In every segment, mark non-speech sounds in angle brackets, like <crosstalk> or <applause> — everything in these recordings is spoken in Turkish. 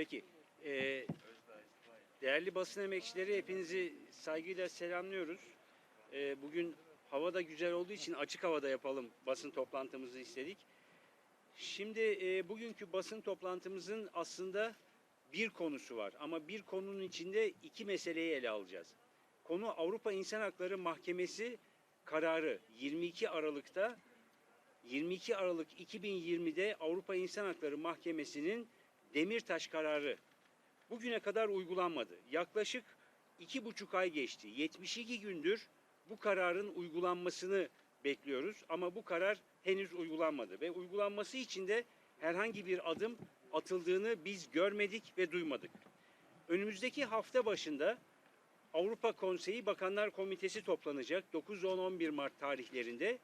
Peki. e, değerli basın emekçileri hepinizi saygıyla selamlıyoruz. E, bugün hava da güzel olduğu için açık havada yapalım basın toplantımızı istedik. Şimdi e, bugünkü basın toplantımızın aslında bir konusu var ama bir konunun içinde iki meseleyi ele alacağız. Konu Avrupa İnsan Hakları Mahkemesi kararı 22 Aralık'ta 22 Aralık 2020'de Avrupa İnsan Hakları Mahkemesi'nin Demirtaş kararı bugüne kadar uygulanmadı. Yaklaşık iki buçuk ay geçti. 72 gündür bu kararın uygulanmasını bekliyoruz ama bu karar henüz uygulanmadı ve uygulanması için de herhangi bir adım atıldığını biz görmedik ve duymadık. Önümüzdeki hafta başında Avrupa Konseyi Bakanlar Komitesi toplanacak 9-10-11 Mart tarihlerinde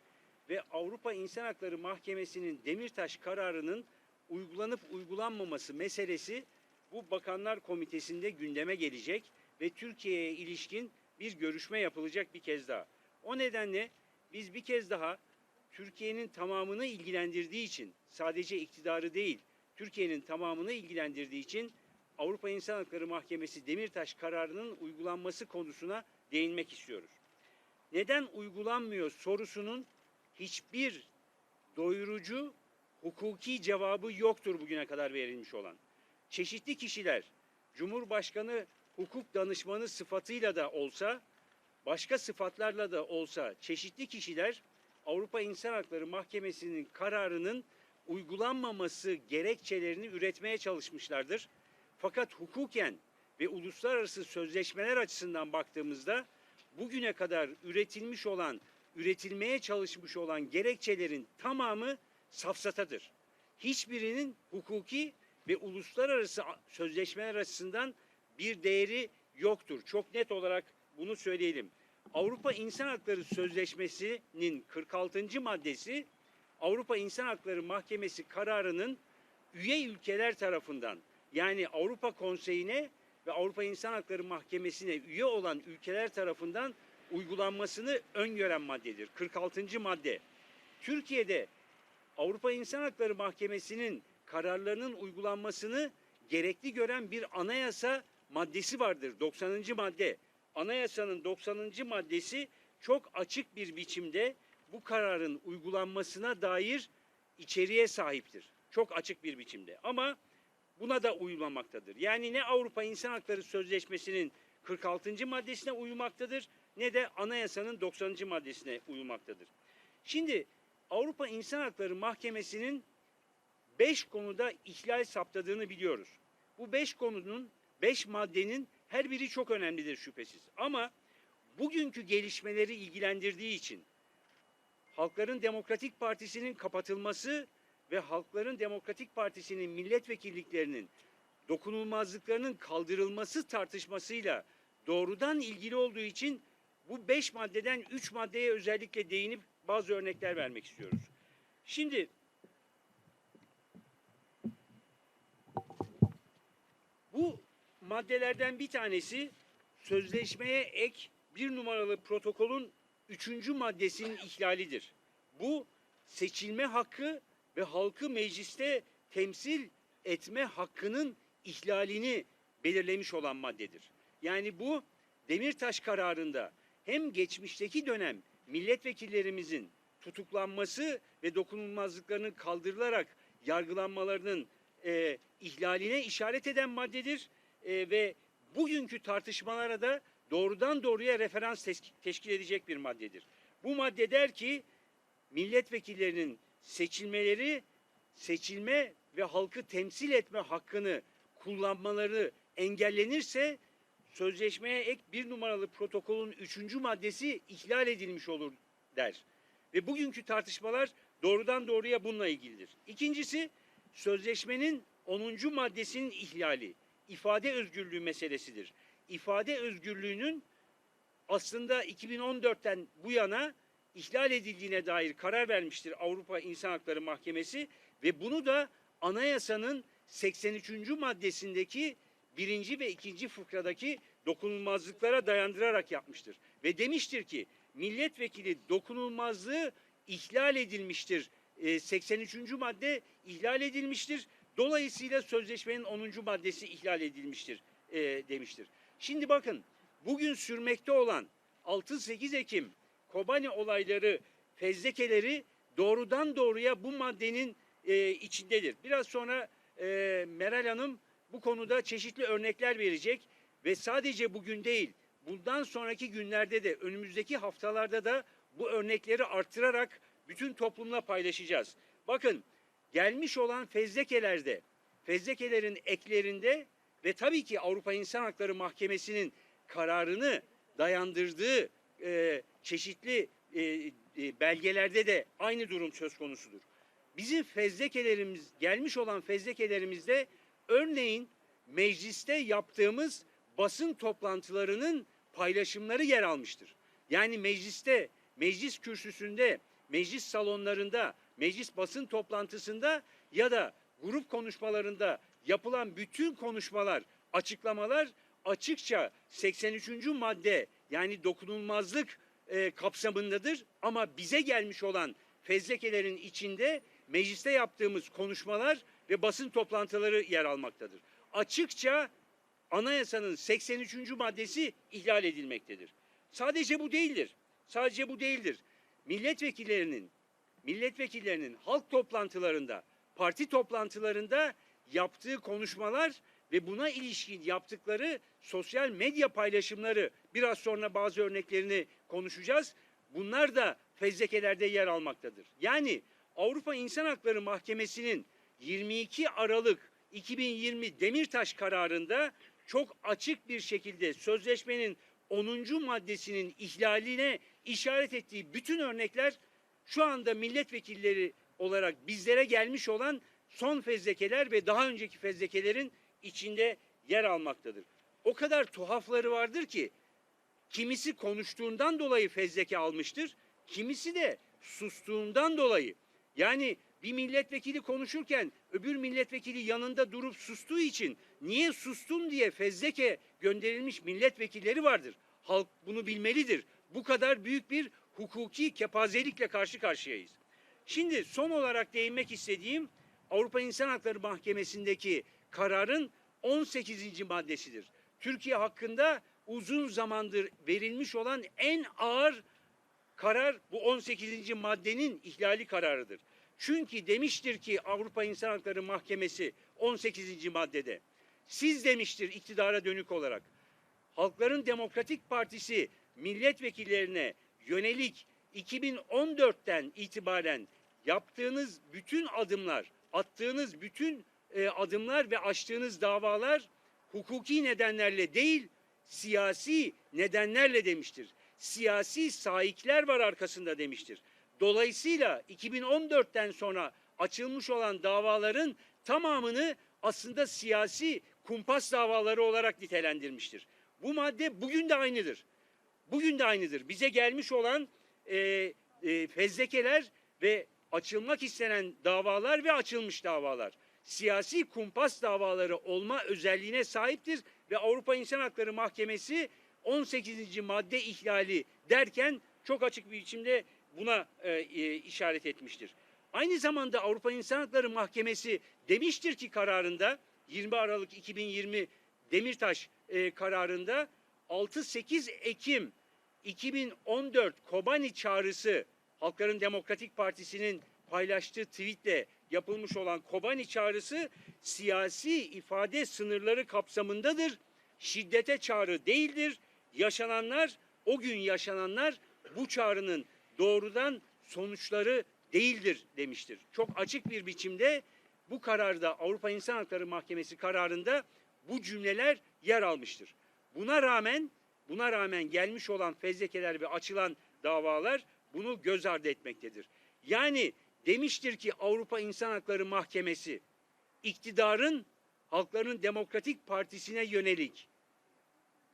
ve Avrupa İnsan Hakları Mahkemesi'nin Demirtaş kararının uygulanıp uygulanmaması meselesi bu Bakanlar Komitesi'nde gündeme gelecek ve Türkiye'ye ilişkin bir görüşme yapılacak bir kez daha. O nedenle biz bir kez daha Türkiye'nin tamamını ilgilendirdiği için sadece iktidarı değil Türkiye'nin tamamını ilgilendirdiği için Avrupa İnsan Hakları Mahkemesi Demirtaş kararının uygulanması konusuna değinmek istiyoruz. Neden uygulanmıyor sorusunun hiçbir doyurucu hukuki cevabı yoktur bugüne kadar verilmiş olan. Çeşitli kişiler Cumhurbaşkanı hukuk danışmanı sıfatıyla da olsa, başka sıfatlarla da olsa çeşitli kişiler Avrupa İnsan Hakları Mahkemesi'nin kararının uygulanmaması gerekçelerini üretmeye çalışmışlardır. Fakat hukuken ve uluslararası sözleşmeler açısından baktığımızda bugüne kadar üretilmiş olan, üretilmeye çalışmış olan gerekçelerin tamamı safsatadır. Hiçbirinin hukuki ve uluslararası sözleşmeler açısından bir değeri yoktur. Çok net olarak bunu söyleyelim. Avrupa İnsan Hakları Sözleşmesi'nin 46. maddesi Avrupa İnsan Hakları Mahkemesi kararının üye ülkeler tarafından yani Avrupa Konseyi'ne ve Avrupa İnsan Hakları Mahkemesi'ne üye olan ülkeler tarafından uygulanmasını öngören maddedir. 46. madde. Türkiye'de Avrupa İnsan Hakları Mahkemesi'nin kararlarının uygulanmasını gerekli gören bir anayasa maddesi vardır. 90. madde. Anayasanın 90. maddesi çok açık bir biçimde bu kararın uygulanmasına dair içeriğe sahiptir. Çok açık bir biçimde. Ama buna da uymamaktadır. Yani ne Avrupa İnsan Hakları Sözleşmesi'nin 46. maddesine uymaktadır ne de anayasanın 90. maddesine uymaktadır. Şimdi Avrupa İnsan Hakları Mahkemesi'nin 5 konuda ihlal saptadığını biliyoruz. Bu 5 konunun, 5 maddenin her biri çok önemlidir şüphesiz. Ama bugünkü gelişmeleri ilgilendirdiği için Halkların Demokratik Partisi'nin kapatılması ve Halkların Demokratik Partisi'nin milletvekilliklerinin dokunulmazlıklarının kaldırılması tartışmasıyla doğrudan ilgili olduğu için bu beş maddeden üç maddeye özellikle değinip bazı örnekler vermek istiyoruz. Şimdi bu maddelerden bir tanesi sözleşmeye ek bir numaralı protokolün üçüncü maddesinin ihlalidir. Bu seçilme hakkı ve halkı mecliste temsil etme hakkının ihlalini belirlemiş olan maddedir. Yani bu Demirtaş kararında hem geçmişteki dönem milletvekillerimizin tutuklanması ve dokunulmazlıklarının kaldırılarak yargılanmalarının e, ihlaline işaret eden maddedir e, ve bugünkü tartışmalara da doğrudan doğruya referans teşkil edecek bir maddedir. Bu madde der ki milletvekillerinin seçilmeleri seçilme ve halkı temsil etme hakkını kullanmaları engellenirse sözleşmeye ek bir numaralı protokolün üçüncü maddesi ihlal edilmiş olur der. Ve bugünkü tartışmalar doğrudan doğruya bununla ilgilidir. İkincisi sözleşmenin 10. maddesinin ihlali, ifade özgürlüğü meselesidir. İfade özgürlüğünün aslında 2014'ten bu yana ihlal edildiğine dair karar vermiştir Avrupa İnsan Hakları Mahkemesi ve bunu da anayasanın 83. maddesindeki birinci ve ikinci fıkradaki dokunulmazlıklara dayandırarak yapmıştır. Ve demiştir ki milletvekili dokunulmazlığı ihlal edilmiştir. 83. madde ihlal edilmiştir. Dolayısıyla sözleşmenin 10. maddesi ihlal edilmiştir e, demiştir. Şimdi bakın bugün sürmekte olan 6-8 Ekim Kobani olayları fezlekeleri doğrudan doğruya bu maddenin e, içindedir. Biraz sonra e, Meral Hanım bu konuda çeşitli örnekler verecek ve sadece bugün değil bundan sonraki günlerde de önümüzdeki haftalarda da bu örnekleri artırarak bütün toplumla paylaşacağız. Bakın gelmiş olan fezlekelerde, fezlekelerin eklerinde ve tabii ki Avrupa İnsan Hakları Mahkemesi'nin kararını dayandırdığı e, çeşitli e, e, belgelerde de aynı durum söz konusudur. Bizim fezlekelerimiz, gelmiş olan fezlekelerimizde örneğin mecliste yaptığımız basın toplantılarının paylaşımları yer almıştır. Yani mecliste, meclis kürsüsünde, meclis salonlarında, meclis basın toplantısında ya da grup konuşmalarında yapılan bütün konuşmalar, açıklamalar açıkça 83. madde yani dokunulmazlık e, kapsamındadır ama bize gelmiş olan fezlekelerin içinde mecliste yaptığımız konuşmalar ve basın toplantıları yer almaktadır. Açıkça anayasanın 83. maddesi ihlal edilmektedir. Sadece bu değildir. Sadece bu değildir. Milletvekillerinin milletvekillerinin halk toplantılarında, parti toplantılarında yaptığı konuşmalar ve buna ilişkin yaptıkları sosyal medya paylaşımları biraz sonra bazı örneklerini konuşacağız. Bunlar da fezlekelerde yer almaktadır. Yani Avrupa İnsan Hakları Mahkemesi'nin 22 Aralık 2020 Demirtaş kararında çok açık bir şekilde sözleşmenin 10. maddesinin ihlaline işaret ettiği bütün örnekler şu anda milletvekilleri olarak bizlere gelmiş olan son fezlekeler ve daha önceki fezlekelerin içinde yer almaktadır. O kadar tuhafları vardır ki kimisi konuştuğundan dolayı fezleke almıştır, kimisi de sustuğundan dolayı. Yani bir milletvekili konuşurken öbür milletvekili yanında durup sustuğu için niye sustun diye fezleke gönderilmiş milletvekilleri vardır. Halk bunu bilmelidir. Bu kadar büyük bir hukuki kepazelikle karşı karşıyayız. Şimdi son olarak değinmek istediğim Avrupa İnsan Hakları Mahkemesi'ndeki kararın 18. maddesidir. Türkiye hakkında uzun zamandır verilmiş olan en ağır karar bu 18. maddenin ihlali kararıdır. Çünkü demiştir ki Avrupa İnsan Hakları Mahkemesi 18. maddede siz demiştir iktidara dönük olarak Halkların Demokratik Partisi milletvekillerine yönelik 2014'ten itibaren yaptığınız bütün adımlar, attığınız bütün e, adımlar ve açtığınız davalar hukuki nedenlerle değil, siyasi nedenlerle demiştir. Siyasi sahipler var arkasında demiştir. Dolayısıyla 2014'ten sonra açılmış olan davaların tamamını aslında siyasi kumpas davaları olarak nitelendirmiştir. Bu madde bugün de aynıdır. Bugün de aynıdır. Bize gelmiş olan e, e, fezlekeler ve açılmak istenen davalar ve açılmış davalar siyasi kumpas davaları olma özelliğine sahiptir ve Avrupa İnsan Hakları Mahkemesi 18. madde ihlali derken çok açık bir biçimde buna e, e, işaret etmiştir. Aynı zamanda Avrupa İnsan Hakları Mahkemesi demiştir ki kararında 20 Aralık 2020 Demirtaş e, kararında 6-8 Ekim 2014 Kobani çağrısı Halkların Demokratik Partisi'nin paylaştığı tweetle yapılmış olan Kobani çağrısı siyasi ifade sınırları kapsamındadır. Şiddete çağrı değildir. Yaşananlar, o gün yaşananlar bu çağrının doğrudan sonuçları değildir demiştir. Çok açık bir biçimde bu kararda Avrupa İnsan Hakları Mahkemesi kararında bu cümleler yer almıştır. Buna rağmen buna rağmen gelmiş olan fezlekeler ve açılan davalar bunu göz ardı etmektedir. Yani demiştir ki Avrupa İnsan Hakları Mahkemesi iktidarın Halkların Demokratik Partisi'ne yönelik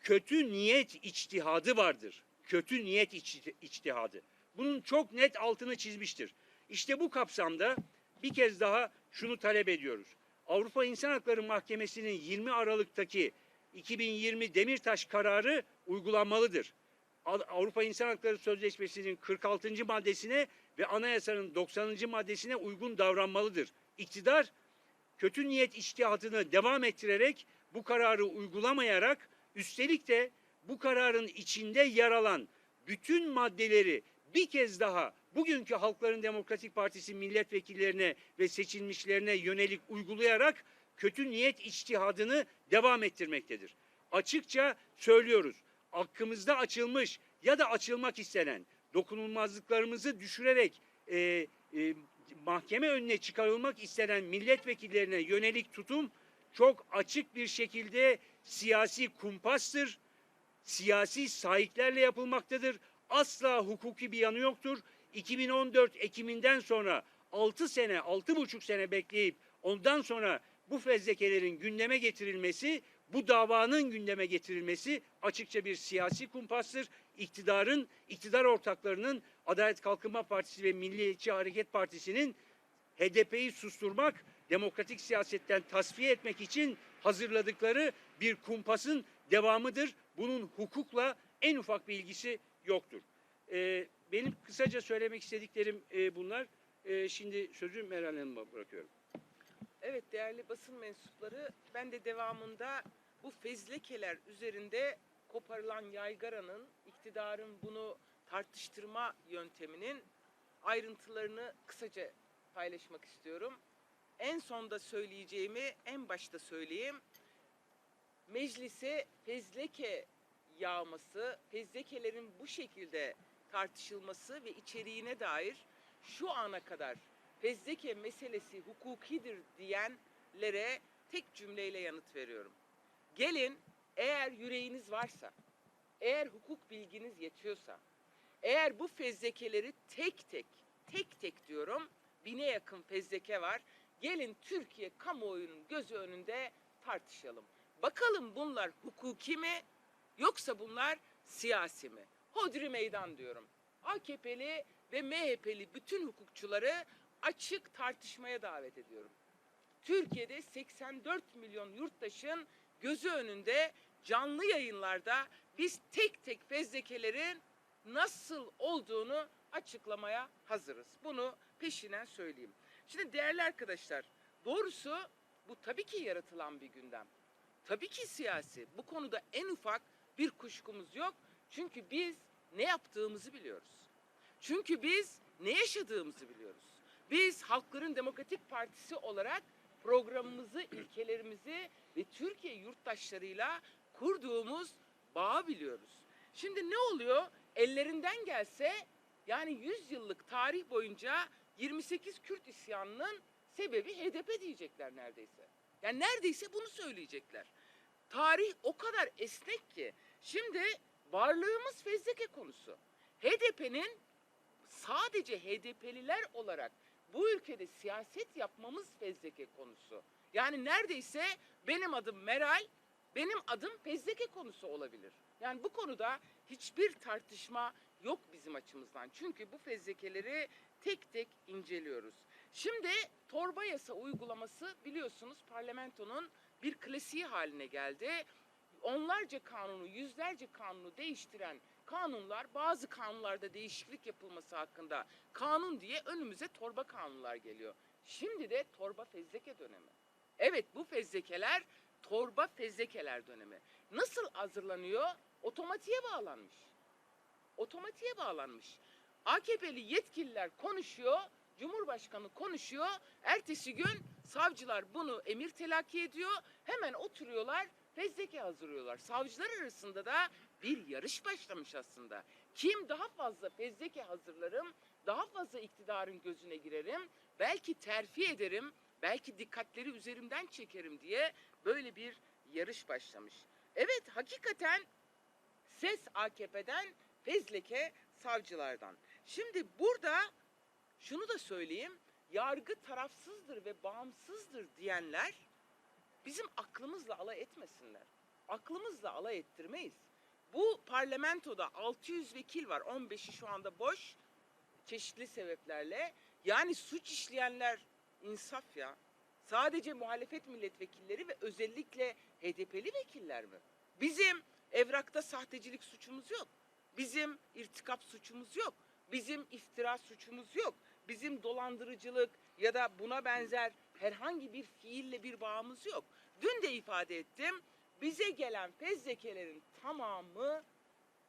kötü niyet içtihadı vardır. Kötü niyet içtihadı. Bunun çok net altını çizmiştir. İşte bu kapsamda bir kez daha şunu talep ediyoruz. Avrupa İnsan Hakları Mahkemesi'nin 20 Aralık'taki 2020 Demirtaş kararı uygulanmalıdır. Avrupa İnsan Hakları Sözleşmesi'nin 46. maddesine ve anayasanın 90. maddesine uygun davranmalıdır. İktidar kötü niyet içtihatını devam ettirerek bu kararı uygulamayarak üstelik de bu kararın içinde yer alan bütün maddeleri bir kez daha bugünkü Halkların Demokratik Partisi milletvekillerine ve seçilmişlerine yönelik uygulayarak kötü niyet içtihadını devam ettirmektedir. Açıkça söylüyoruz. Hakkımızda açılmış ya da açılmak istenen dokunulmazlıklarımızı düşürerek e, e, mahkeme önüne çıkarılmak istenen milletvekillerine yönelik tutum çok açık bir şekilde siyasi kumpastır. Siyasi sahiplerle yapılmaktadır. Asla hukuki bir yanı yoktur. 2014 Ekim'inden sonra 6 sene, 6,5 sene bekleyip ondan sonra bu fezlekelerin gündeme getirilmesi, bu davanın gündeme getirilmesi açıkça bir siyasi kumpastır. İktidarın, iktidar ortaklarının Adalet Kalkınma Partisi ve Milliyetçi Hareket Partisi'nin HDP'yi susturmak, demokratik siyasetten tasfiye etmek için hazırladıkları bir kumpasın devamıdır. Bunun hukukla en ufak bir ilgisi yoktur. Ee, benim kısaca söylemek istediklerim e, bunlar. Ee, şimdi sözü Meral Hanım'a bırakıyorum. Evet değerli basın mensupları ben de devamında bu fezlekeler üzerinde koparılan yaygaranın iktidarın bunu tartıştırma yönteminin ayrıntılarını kısaca paylaşmak istiyorum. En sonda söyleyeceğimi en başta söyleyeyim. Meclise fezleke yağması, fezlekelerin bu şekilde tartışılması ve içeriğine dair şu ana kadar fezleke meselesi hukukidir diyenlere tek cümleyle yanıt veriyorum. Gelin eğer yüreğiniz varsa, eğer hukuk bilginiz yetiyorsa, eğer bu fezlekeleri tek tek, tek tek diyorum, bine yakın fezleke var. Gelin Türkiye kamuoyunun gözü önünde tartışalım. Bakalım bunlar hukuki mi yoksa bunlar siyasi mi? Hodri meydan diyorum. AKP'li ve MHP'li bütün hukukçuları açık tartışmaya davet ediyorum. Türkiye'de 84 milyon yurttaşın gözü önünde canlı yayınlarda biz tek tek fezlekelerin nasıl olduğunu açıklamaya hazırız. Bunu peşinen söyleyeyim. Şimdi değerli arkadaşlar, doğrusu bu tabii ki yaratılan bir gündem. Tabii ki siyasi. Bu konuda en ufak bir kuşkumuz yok. Çünkü biz ne yaptığımızı biliyoruz. Çünkü biz ne yaşadığımızı biliyoruz. Biz Halkların Demokratik Partisi olarak programımızı, <clears throat> ilkelerimizi ve Türkiye yurttaşlarıyla kurduğumuz bağı biliyoruz. Şimdi ne oluyor? Ellerinden gelse yani 100 yıllık tarih boyunca 28 Kürt isyanının sebebi HDP diyecekler neredeyse. Yani neredeyse bunu söyleyecekler. Tarih o kadar esnek ki şimdi varlığımız fezleke konusu. HDP'nin sadece HDP'liler olarak bu ülkede siyaset yapmamız fezleke konusu. Yani neredeyse benim adım Meral, benim adım fezleke konusu olabilir. Yani bu konuda hiçbir tartışma yok bizim açımızdan. Çünkü bu fezlekeleri tek tek inceliyoruz. Şimdi torba yasa uygulaması biliyorsunuz parlamentonun bir klasiği haline geldi. Onlarca kanunu, yüzlerce kanunu değiştiren kanunlar, bazı kanunlarda değişiklik yapılması hakkında kanun diye önümüze torba kanunlar geliyor. Şimdi de torba fezleke dönemi. Evet bu fezlekeler torba fezlekeler dönemi. Nasıl hazırlanıyor? Otomatiğe bağlanmış. Otomatiğe bağlanmış. AKP'li yetkililer konuşuyor, Cumhurbaşkanı konuşuyor. Ertesi gün savcılar bunu emir telakki ediyor. Hemen oturuyorlar, fezleke hazırlıyorlar. Savcılar arasında da bir yarış başlamış aslında. Kim daha fazla fezleke hazırlarım, daha fazla iktidarın gözüne girerim, belki terfi ederim, belki dikkatleri üzerimden çekerim diye böyle bir yarış başlamış. Evet hakikaten ses AKP'den, fezleke savcılardan. Şimdi burada şunu da söyleyeyim. Yargı tarafsızdır ve bağımsızdır diyenler bizim aklımızla alay etmesinler. Aklımızla alay ettirmeyiz. Bu parlamentoda 600 vekil var. 15'i şu anda boş. Çeşitli sebeplerle. Yani suç işleyenler insaf ya. Sadece muhalefet milletvekilleri ve özellikle HDP'li vekiller mi? Bizim evrakta sahtecilik suçumuz yok. Bizim irtikap suçumuz yok. Bizim iftira suçumuz yok. Bizim dolandırıcılık ya da buna benzer herhangi bir fiille bir bağımız yok. Dün de ifade ettim. Bize gelen fezlekelerin tamamı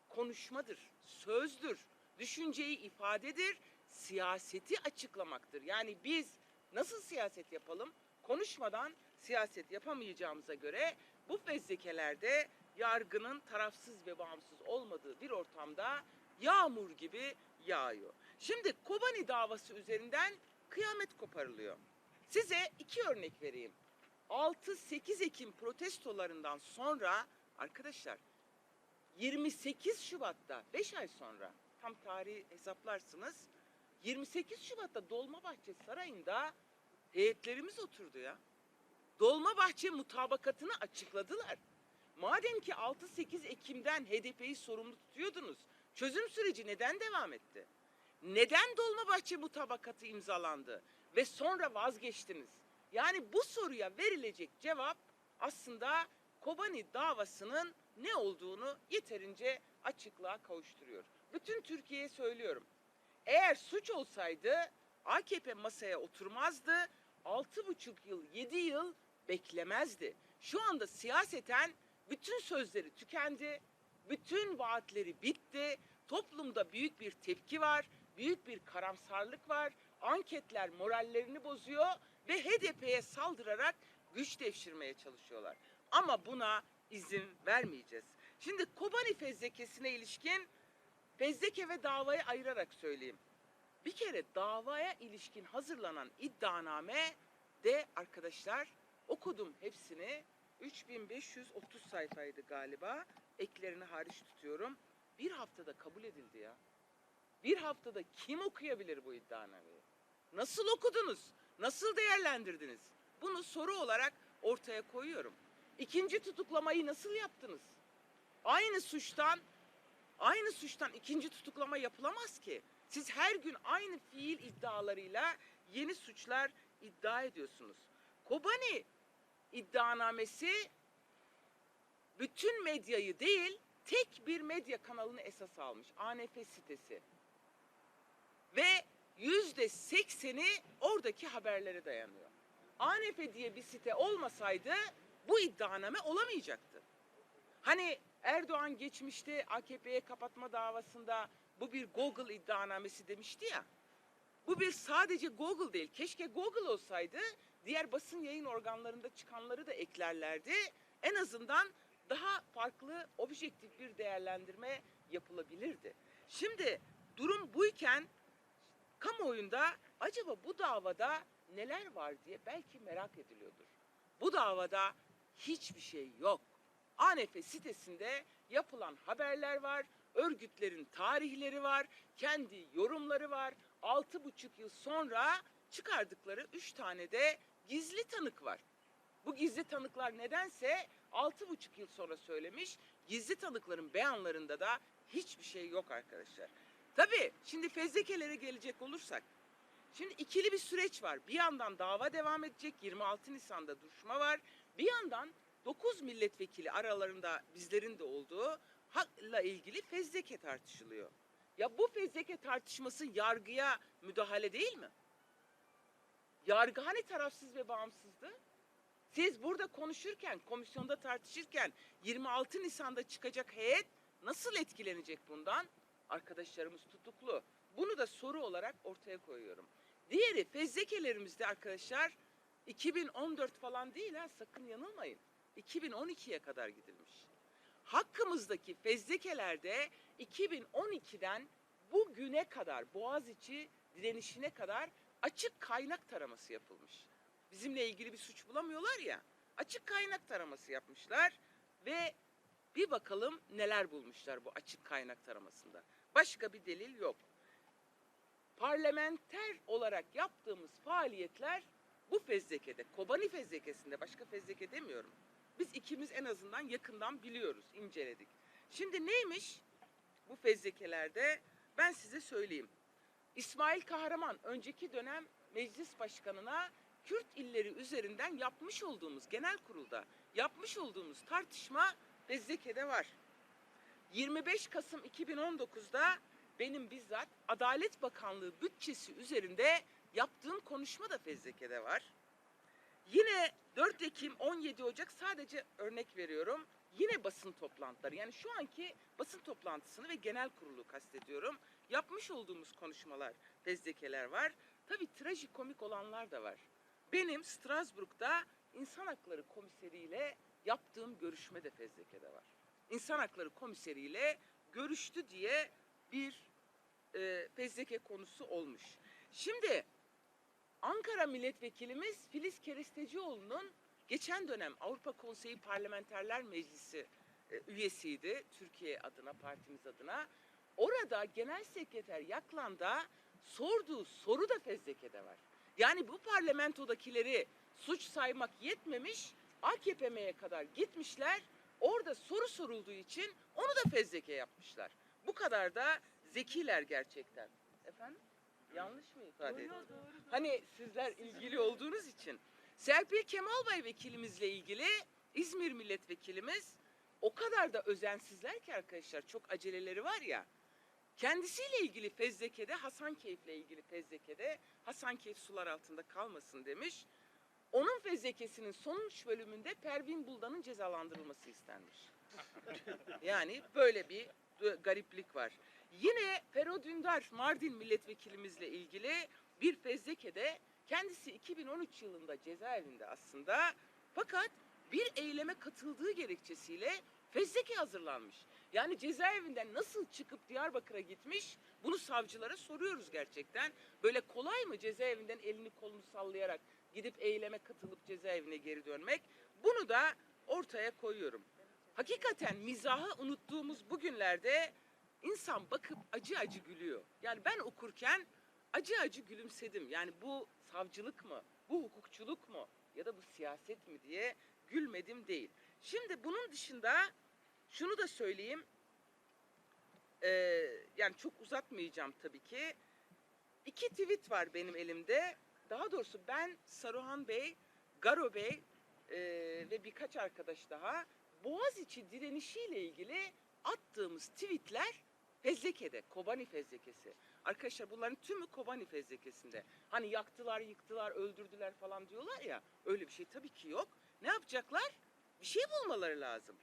konuşmadır, sözdür, düşünceyi ifadedir, siyaseti açıklamaktır. Yani biz nasıl siyaset yapalım? Konuşmadan siyaset yapamayacağımıza göre bu fezlekelerde yargının tarafsız ve bağımsız olmadığı bir ortamda yağmur gibi yağıyor. Şimdi Kobani davası üzerinden kıyamet koparılıyor. Size iki örnek vereyim. 6-8 Ekim protestolarından sonra arkadaşlar 28 Şubat'ta 5 ay sonra tam tarihi hesaplarsınız 28 Şubat'ta Dolmabahçe Sarayı'nda heyetlerimiz oturdu ya. Dolmabahçe mutabakatını açıkladılar. Madem ki 6-8 Ekim'den HDP'yi sorumlu tutuyordunuz, çözüm süreci neden devam etti? Neden Dolmabahçe mutabakatı imzalandı ve sonra vazgeçtiniz? Yani bu soruya verilecek cevap aslında Kobani davasının ne olduğunu yeterince açıklığa kavuşturuyor. Bütün Türkiye'ye söylüyorum. Eğer suç olsaydı AKP masaya oturmazdı. Altı buçuk yıl, yedi yıl beklemezdi. Şu anda siyaseten bütün sözleri tükendi. Bütün vaatleri bitti. Toplumda büyük bir tepki var. Büyük bir karamsarlık var. Anketler morallerini bozuyor ve HDP'ye saldırarak güç devşirmeye çalışıyorlar. Ama buna izin vermeyeceğiz. Şimdi Kobani fezlekesine ilişkin fezleke ve davayı ayırarak söyleyeyim. Bir kere davaya ilişkin hazırlanan iddianame de arkadaşlar okudum hepsini. 3530 sayfaydı galiba. Eklerini hariç tutuyorum. Bir haftada kabul edildi ya. Bir haftada kim okuyabilir bu iddianameyi? Nasıl okudunuz? Nasıl değerlendirdiniz? Bunu soru olarak ortaya koyuyorum. İkinci tutuklamayı nasıl yaptınız? Aynı suçtan aynı suçtan ikinci tutuklama yapılamaz ki. Siz her gün aynı fiil iddialarıyla yeni suçlar iddia ediyorsunuz. Kobani iddianamesi bütün medyayı değil tek bir medya kanalını esas almış. ANF sitesi. Ve yüzde sekseni oradaki haberlere dayanıyor. ANF diye bir site olmasaydı bu iddianame olamayacaktı. Hani Erdoğan geçmişte AKP'ye kapatma davasında bu bir Google iddianamesi demişti ya. Bu bir sadece Google değil. Keşke Google olsaydı diğer basın yayın organlarında çıkanları da eklerlerdi. En azından daha farklı, objektif bir değerlendirme yapılabilirdi. Şimdi durum buyken kamuoyunda acaba bu davada neler var diye belki merak ediliyordur. Bu davada hiçbir şey yok. ANF sitesinde yapılan haberler var, örgütlerin tarihleri var, kendi yorumları var. Altı buçuk yıl sonra çıkardıkları üç tane de gizli tanık var. Bu gizli tanıklar nedense altı buçuk yıl sonra söylemiş. Gizli tanıkların beyanlarında da hiçbir şey yok arkadaşlar. Tabii şimdi fezlekelere gelecek olursak. Şimdi ikili bir süreç var. Bir yandan dava devam edecek. 26 Nisan'da duruşma var. Bir yandan 9 milletvekili aralarında bizlerin de olduğu hakla ilgili fezleke tartışılıyor. Ya bu fezleke tartışması yargıya müdahale değil mi? Yargı hani tarafsız ve bağımsızdı? Siz burada konuşurken, komisyonda tartışırken 26 Nisan'da çıkacak heyet nasıl etkilenecek bundan? Arkadaşlarımız tutuklu. Bunu da soru olarak ortaya koyuyorum. Diğeri fezlekelerimizde arkadaşlar 2014 falan değil ha sakın yanılmayın. 2012'ye kadar gidilmiş. Hakkımızdaki fezlekelerde 2012'den bugüne kadar Boğaziçi direnişine kadar açık kaynak taraması yapılmış. Bizimle ilgili bir suç bulamıyorlar ya. Açık kaynak taraması yapmışlar ve bir bakalım neler bulmuşlar bu açık kaynak taramasında. Başka bir delil yok. Parlamenter olarak yaptığımız faaliyetler bu fezlekede, Kobani fezlekesinde, başka fezleke demiyorum. Biz ikimiz en azından yakından biliyoruz, inceledik. Şimdi neymiş bu fezlekelerde? Ben size söyleyeyim. İsmail Kahraman önceki dönem meclis başkanına Kürt illeri üzerinden yapmış olduğumuz genel kurulda yapmış olduğumuz tartışma fezlekede var. 25 Kasım 2019'da benim bizzat Adalet Bakanlığı bütçesi üzerinde yaptığım konuşma da fezlekede var. Yine 4 Ekim 17 Ocak sadece örnek veriyorum. Yine basın toplantıları yani şu anki basın toplantısını ve genel kurulu kastediyorum. Yapmış olduğumuz konuşmalar, fezlekeler var. Tabii trajikomik olanlar da var. Benim Strasbourg'da İnsan Hakları Komiseriyle yaptığım görüşme de fezlekede var. İnsan Hakları Komiseriyle görüştü diye bir e, fezleke konusu olmuş. Şimdi Ankara Milletvekilimiz Filiz Kerestecioğlu'nun geçen dönem Avrupa Konseyi Parlamenterler Meclisi e, üyesiydi Türkiye adına, partimiz adına. Orada Genel Sekreter Yaklan'da sorduğu soru da fezlekede var. Yani bu parlamentodakileri suç saymak yetmemiş, AKP'ye kadar gitmişler. Orada soru sorulduğu için onu da fezleke yapmışlar. Bu kadar da zekiler gerçekten. Efendim? Yanlış mı ifade ettim? Hani sizler ilgili olduğunuz için. Serpil Kemalbay vekilimizle ilgili İzmir milletvekilimiz o kadar da özensizler ki arkadaşlar çok aceleleri var ya. Kendisiyle ilgili fezlekede Hasankeyf'le ilgili fezlekede Hasankeyf sular altında kalmasın demiş. Onun fezlekesinin sonuç bölümünde Pervin Buldan'ın cezalandırılması istenmiş. <laughs> yani böyle bir d- gariplik var. Yine Fero Dündar Mardin milletvekilimizle ilgili bir fezlekede kendisi 2013 yılında cezaevinde aslında fakat bir eyleme katıldığı gerekçesiyle fezleke hazırlanmış. Yani cezaevinden nasıl çıkıp Diyarbakır'a gitmiş bunu savcılara soruyoruz gerçekten. Böyle kolay mı cezaevinden elini kolunu sallayarak gidip eyleme katılıp cezaevine geri dönmek? Bunu da ortaya koyuyorum. Hakikaten mizahı unuttuğumuz bu günlerde insan bakıp acı acı gülüyor. Yani ben okurken acı acı gülümsedim. Yani bu savcılık mı, bu hukukçuluk mu ya da bu siyaset mi diye gülmedim değil. Şimdi bunun dışında şunu da söyleyeyim. Ee, yani çok uzatmayacağım tabii ki. İki tweet var benim elimde. Daha doğrusu ben Saruhan Bey, Garo Bey e, ve birkaç arkadaş daha Boğaziçi direnişiyle ilgili attığımız tweetler fezlekede, Kobani fezlekesi. Arkadaşlar bunların tümü Kobani fezlekesinde. Hani yaktılar, yıktılar, öldürdüler falan diyorlar ya. Öyle bir şey tabii ki yok. Ne yapacaklar? Bir şey bulmaları lazım.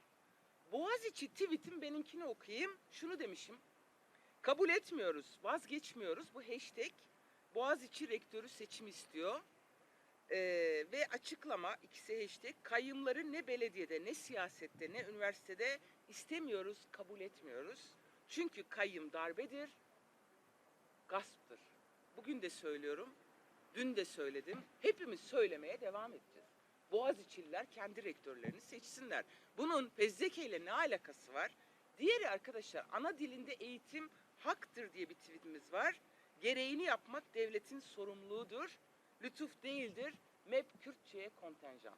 Boğaziçi tweetim benimkini okuyayım. Şunu demişim. Kabul etmiyoruz, vazgeçmiyoruz. Bu hashtag Boğaziçi rektörü seçim istiyor. Ee, ve açıklama ikisi hashtag kayyımları ne belediyede ne siyasette ne üniversitede istemiyoruz, kabul etmiyoruz. Çünkü kayyım darbedir, gasptır. Bugün de söylüyorum, dün de söyledim. Hepimiz söylemeye devam edeceğiz. Boğaziçi'liler kendi rektörlerini seçsinler. Bunun fezleke ile ne alakası var? Diğeri arkadaşlar ana dilinde eğitim haktır diye bir tweetimiz var. Gereğini yapmak devletin sorumluluğudur. Lütuf değildir. MEP Kürtçe'ye kontenjan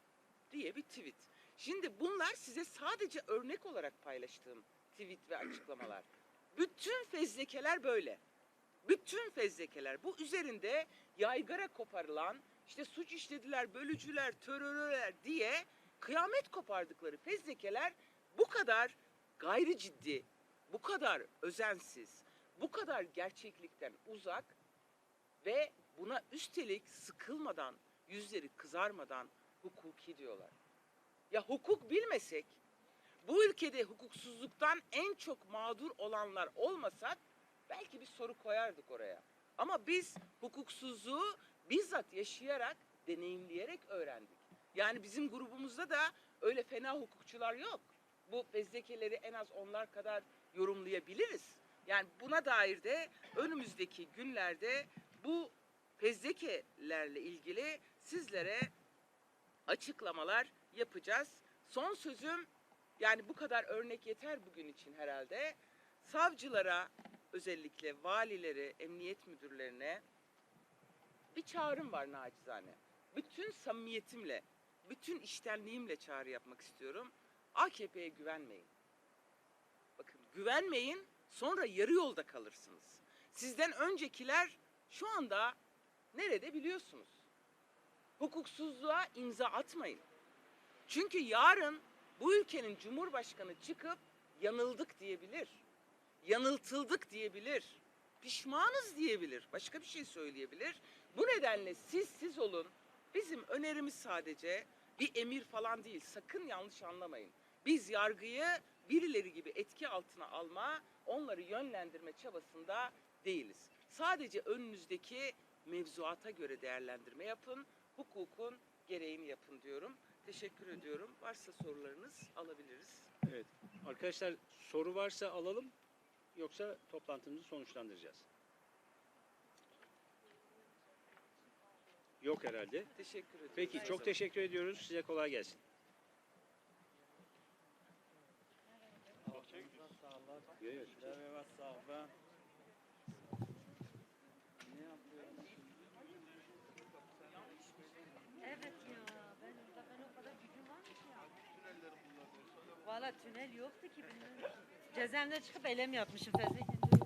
diye bir tweet. Şimdi bunlar size sadece örnek olarak paylaştığım tweet ve açıklamalar. Bütün fezlekeler böyle. Bütün fezlekeler bu üzerinde yaygara koparılan işte suç işlediler, bölücüler, terörler diye kıyamet kopardıkları fezlekeler bu kadar gayri ciddi, bu kadar özensiz, bu kadar gerçeklikten uzak ve buna üstelik sıkılmadan, yüzleri kızarmadan hukuki diyorlar. Ya hukuk bilmesek, bu ülkede hukuksuzluktan en çok mağdur olanlar olmasak belki bir soru koyardık oraya. Ama biz hukuksuzluğu bizzat yaşayarak, deneyimleyerek öğrendik. Yani bizim grubumuzda da öyle fena hukukçular yok. Bu fezlekeleri en az onlar kadar yorumlayabiliriz. Yani buna dair de önümüzdeki günlerde bu fezlekelerle ilgili sizlere açıklamalar yapacağız. Son sözüm yani bu kadar örnek yeter bugün için herhalde. Savcılara özellikle valilere, emniyet müdürlerine bir çağrım var nacizane. Bütün samimiyetimle, bütün iştenliğimle çağrı yapmak istiyorum. AKP'ye güvenmeyin. Bakın güvenmeyin sonra yarı yolda kalırsınız. Sizden öncekiler şu anda nerede biliyorsunuz. Hukuksuzluğa imza atmayın. Çünkü yarın bu ülkenin cumhurbaşkanı çıkıp yanıldık diyebilir. Yanıltıldık diyebilir. Pişmanız diyebilir. Başka bir şey söyleyebilir. Bu nedenle siz siz olun. Bizim önerimiz sadece bir emir falan değil. Sakın yanlış anlamayın. Biz yargıyı birileri gibi etki altına alma, onları yönlendirme çabasında değiliz. Sadece önünüzdeki mevzuata göre değerlendirme yapın, hukukun gereğini yapın diyorum. Teşekkür ediyorum. Varsa sorularınız alabiliriz. Evet. Arkadaşlar soru varsa alalım yoksa toplantımızı sonuçlandıracağız. Yok herhalde. Teşekkür ediyorum. Peki çok teşekkür ediyoruz. Size kolay gelsin. Evet. Ya. Ben, ben o kadar gücüm var mı ki ya? Valla tünel yoktu ki bilmiyorum ki. Cezemle çıkıp elem yapmışım fezlekenin